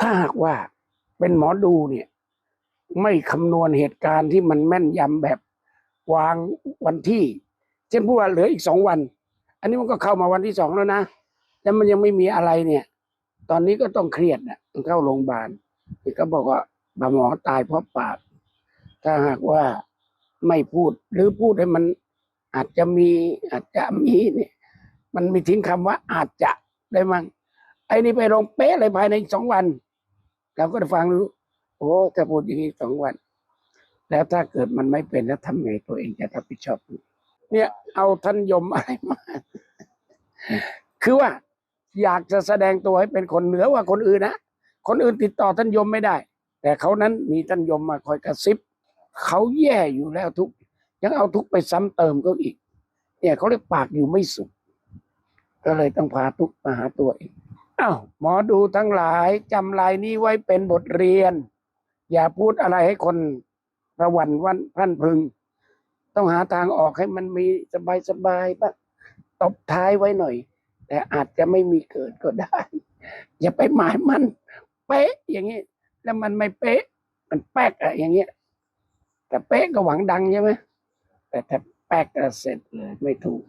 ถ้าหากว่าเป็นหมอดูเนี่ย ไม่คำนวณเหตุการณ์ที่มันแม่นยำแบบวางวันที่ เช่นพูดว่าเหลืออีกสองวัน อันนี้มันก็เข้ามาวันที่สองแล้วนะแล้วมันยังไม่มีอะไรเนี่ย ตอนนี้ก็ต้องเครียดนะมันเข้าโรงพยาบาลที่ก็บอกว่าบาหมอตายเพราะปาก ถ้าหากว่าไม่พูดหรือพูดให้มันอาจจะมีอาจจะมีเนี่ย มันมีทิ้งคำว่าอาจจะได้มั้งไอ้นี่ไปลงเป๊ะเลยภายในสองวัน เราก็ได้ฟังรู้ โอ้ถ้าพูดอย่างนี้สองวัน แล้วถ้าเกิดมันไม่เป็นแล้วทำไงตัวเองจะรับผิดชอบ เนี่ย เอาท่านยมอะไรมา คือว่า อยากจะแสดงตัวให้เป็นคนเหนือกว่าคนอื่นนะคนอื่นติดต่อท่านยมไม่ได้ แต่เขานั้นมีท่านยมมาคอยกระซิบเขาแย่อยู่แล้วทุกข์ยังเอาทุกข์ไปซ้ำเติมเขาอีก เนี่ยเขาเรียกปากอยู่ไม่สุขก็เลยต้องพาทุกข์มาหาตัวเอง อ้าวหมอดูทั้งหลายจำลายนี้ไว้เป็นบทเรียน อย่าพูดอะไรให้คนระหวันวันพันพึง ต้องหาทางออกให้มันมีสบายสบายบ้างตบท้ายไว้หน่อย แต่อาจจะไม่มีเกิดก็ได้ อย่าไปหมายมันเป๊ะอย่างนี้แล้วมันไม่เป๊ะ มันแป๊กอะอย่างเงี้ยแต่เป๊ะก็หวังดังใช่ไหมแต่ถ้าแป๊กก็เสร็จเลยไม่ถูก